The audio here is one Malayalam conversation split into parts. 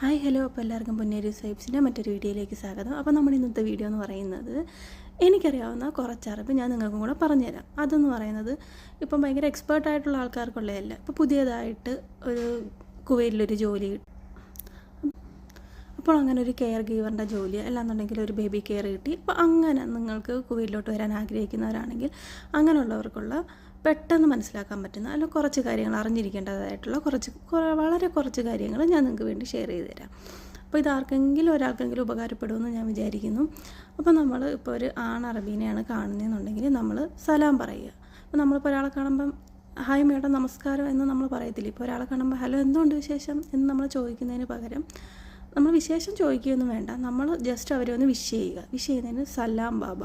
Hi hello. അപ്പോൾ എല്ലാവർക്കും പൊന്നേരി സൈബ്സിന്റെ മറ്റൊരു വീഡിയോയിലേക്ക് സ്വാഗതം. അപ്പോൾ നമ്മുടെ ഇന്നത്തെ വീഡിയോ എന്ന് പറയുന്നത് എനിക്കറിയാവുന്ന കുറച്ച് അറിവ് ഞാൻ നിങ്ങൾക്കും കൂടെ പറഞ്ഞുതരാം. അതെന്ന് പറയുന്നത് ഇപ്പം ഭയങ്കര എക്സ്പേർട്ടായിട്ടുള്ള ആൾക്കാർക്കുള്ളതല്ല. ഇപ്പോൾ പുതിയതായിട്ട് ഒരു കുവൈറ്റിലൊരു ജോലി അപ്പോൾ അങ്ങനെ ഒരു കെയർ ഗീവറിന്റെ ജോലി അല്ലാന്നുണ്ടെങ്കിൽ ഒരു ബേബി കെയർ കിട്ടി. അപ്പോൾ അങ്ങനെ നിങ്ങൾക്ക് കുവൈറ്റിലോട്ട് വരാൻ ആഗ്രഹിക്കുന്നവരാണെങ്കിൽ അങ്ങനെയുള്ളവർക്കുള്ള പെട്ടെന്ന് മനസ്സിലാക്കാൻ പറ്റുന്ന അല്ല കുറച്ച് കാര്യങ്ങൾ അറിഞ്ഞിരിക്കേണ്ടതായിട്ടുള്ള കുറച്ച് കുറ- വളരെ കുറച്ച് കാര്യങ്ങൾ ഞാൻ നിങ്ങൾക്ക് വേണ്ടി ഷെയർ ചെയ്ത് തരാം. അപ്പോൾ ഇത് ആർക്കെങ്കിലും ഒരാൾക്കെങ്കിലും ഉപകാരപ്പെടുമെന്ന് ഞാൻ വിചാരിക്കുന്നു. അപ്പോൾ നമ്മൾ ഇപ്പോൾ ഒരു ആൺ അറബീനെയാണ് കാണുന്നതെന്നുണ്ടെങ്കിൽ നമ്മൾ സലാം പറയുക. അപ്പോൾ നമ്മളിപ്പോൾ ഒരാളെ കാണുമ്പം ഹായ് മേഡം നമസ്കാരം എന്ന് നമ്മൾ പറയത്തില്ല. ഇപ്പോൾ ഒരാളെ കാണുമ്പോൾ ഹലോ എന്തുകൊണ്ട് വിശേഷം? എന്ന് നമ്മൾ ചോദിക്കുന്നതിന് പകരം നമ്മൾ വിശേഷം ചോദിക്കുകയൊന്നും വേണ്ട. നമ്മൾ ജസ്റ്റ് അവരെ ഒന്ന് വിഷ് ചെയ്യുക. വിഷ് ചെയ്യുന്നതിന് സലാം ബാബ.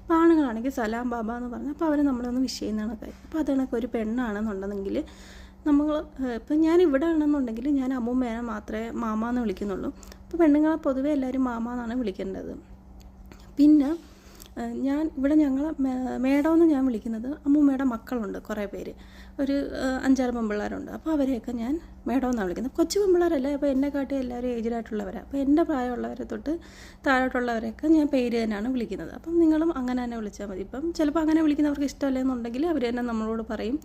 അപ്പോൾ ആണുങ്ങളാണെങ്കിൽ സലാം ബാബ എന്ന് പറഞ്ഞാൽ അപ്പോൾ അവരെ നമ്മളൊന്ന് വിഷ് ചെയ്യുന്നതാണ് കാര്യം. അപ്പോൾ അത് കണക്ക് ഒരു പെണ്ണാണെന്നുണ്ടെങ്കിൽ നമ്മൾ ഇപ്പം ഞാൻ ഇവിടെ ആണെന്നുണ്ടെങ്കിൽ ഞാൻ അമ്മൂമ്മേനെ മാത്രമേ മാമ എന്ന് വിളിക്കുന്നുള്ളൂ. അപ്പോൾ പെണ്ണുങ്ങളെ പൊതുവേ എല്ലാവരും മാമ എന്നാണ് വിളിക്കേണ്ടത്. പിന്നെ ഞാൻ ഇവിടെ ഞങ്ങൾ മേഡമെന്ന് ഞാൻ വിളിക്കുന്നത് അമ്മൂമ്മയുടെ മക്കളുണ്ട് കുറേ പേര്. ഒരു അഞ്ചാറ് പെമ്പിള്ളേരുണ്ട്. അപ്പോൾ അവരെയൊക്കെ ഞാൻ മേഡം എന്നാണ് വിളിക്കുന്നത്. കൊച്ചു പെമ്പിള്ളേരല്ല അപ്പോൾ എന്നെ കാട്ടി എല്ലാവരും ഏജിലായിട്ടുള്ളവരാണ് അപ്പോൾ എന്റെ പ്രായമുള്ളവരെ തൊട്ട് താഴോട്ടുള്ളവരെയൊക്കെ ഞാൻ പേര് തന്നെയാണ് വിളിക്കുന്നത്. അപ്പം നിങ്ങളും അങ്ങനെ തന്നെ വിളിച്ചാൽ മതി. ഇപ്പം ചിലപ്പോൾ അങ്ങനെ വിളിക്കുന്നവർക്ക് ഇഷ്ടമല്ലെന്നുണ്ടെങ്കിൽ അവർ തന്നെ നമ്മളോട് പറയും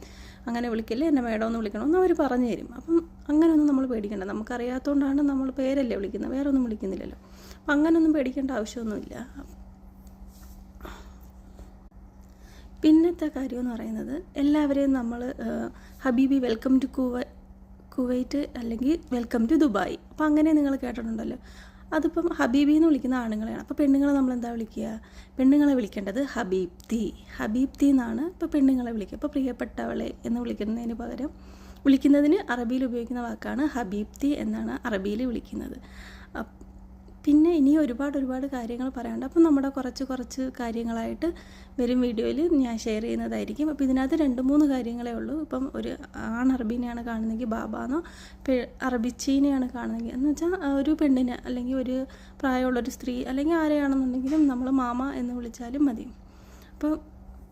അങ്ങനെ വിളിക്കല്ലേ എന്നെ മേഡം എന്ന് വിളിക്കണമെന്ന് അവർ പറഞ്ഞു തരും. അപ്പം അങ്ങനെയൊന്നും നമ്മൾ പേടിക്കേണ്ട. നമുക്കറിയാത്തതുകൊണ്ടാണ് നമ്മൾ പേരല്ലേ വിളിക്കുന്നത് വേറെ ഒന്നും വിളിക്കുന്നില്ലല്ലോ. അപ്പം അങ്ങനെയൊന്നും പേടിക്കേണ്ട ആവശ്യമൊന്നുമില്ല. പിന്നത്തെ കാര്യം എന്ന് പറയുന്നത് എല്ലാവരെയും നമ്മൾ ഹബീബി വെൽക്കം ടു കുവ കുവൈറ്റ് അല്ലെങ്കിൽ വെൽക്കം ടു ദുബായ്. അപ്പോൾ അങ്ങനെ നിങ്ങൾ കേട്ടിട്ടുണ്ടല്ലോ. അതിപ്പം ഹബീബി എന്ന് വിളിക്കുന്ന ആണുങ്ങളെയാണ്. അപ്പോൾ പെണ്ണുങ്ങളെ നമ്മൾ എന്താ വിളിക്കുക? പെണ്ണുങ്ങളെ വിളിക്കേണ്ടത് ഹബീബ്തി ഹബീബ്തി എന്നാണ് ഇപ്പോൾ പെണ്ണുങ്ങളെ വിളിക്കുക. അപ്പോൾ പ്രിയപ്പെട്ടവളെ എന്ന് വിളിക്കുന്നതിന് പകരം വിളിക്കുന്നതിന് അറബിയിൽ ഉപയോഗിക്കുന്ന വാക്കാണ് ഹബീബ്തി എന്നാണ് അറബിയിൽ വിളിക്കുന്നത്. പിന്നെ ഇനി ഒരുപാട് ഒരുപാട് കാര്യങ്ങൾ പറയാനുണ്ട്. അപ്പം നമ്മുടെ കുറച്ച് കുറച്ച് കാര്യങ്ങളായിട്ട് വരും വീഡിയോയിൽ ഞാൻ ഷെയർ ചെയ്യുന്നതായിരിക്കും. അപ്പോൾ ഇതിനകത്ത് രണ്ട് മൂന്ന് കാര്യങ്ങളേ ഉള്ളൂ. ഇപ്പം ഒരു ആൺ അറബീനെയാണ് കാണുന്നതെങ്കിൽ ബാബാന്നോ അറബിച്ചീനെയാണ് കാണുന്നതെങ്കിൽ എന്ന് വെച്ചാൽ ഒരു പെണ്ണിനെ അല്ലെങ്കിൽ ഒരു പ്രായമുള്ളൊരു സ്ത്രീ അല്ലെങ്കിൽ ആരെയാണെന്നുണ്ടെങ്കിലും നമ്മൾ മാമ എന്ന് വിളിച്ചാലും മതി. അപ്പോൾ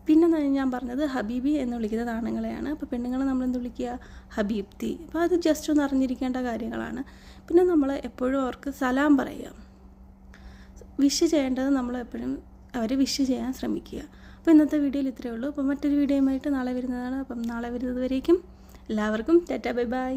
പിന്നെ ഞാൻ പറഞ്ഞത് ഹബീബി എന്ന് വിളിക്കുന്നത് ആണുങ്ങളെയാണ് അപ്പോൾ പെണ്ണുങ്ങളെ നമ്മൾ എന്ത് വിളിക്കുക? ഹബീബ്തി. അപ്പോൾ അത് ജസ്റ്റ് ഒന്ന് അറിഞ്ഞിരിക്കേണ്ട കാര്യങ്ങളാണ്. പിന്നെ നമ്മൾ എപ്പോഴും അവർക്ക് സലാം പറയുക. വിഷ് ചെയ്യേണ്ടത് നമ്മൾ എപ്പോഴും അവരെ വിഷ് ചെയ്യാൻ ശ്രമിക്കുക. അപ്പോൾ ഇന്നത്തെ വീഡിയോയിൽ ഇത്രയേ ഉള്ളൂ. അപ്പോൾ മറ്റൊരു വീഡിയോയുമായിട്ട് നാളെ വരുന്നതാണ്. അപ്പം നാളെ വരുന്നത് വരേക്കും എല്ലാവർക്കും ടാറ്റ ബൈ ബൈ.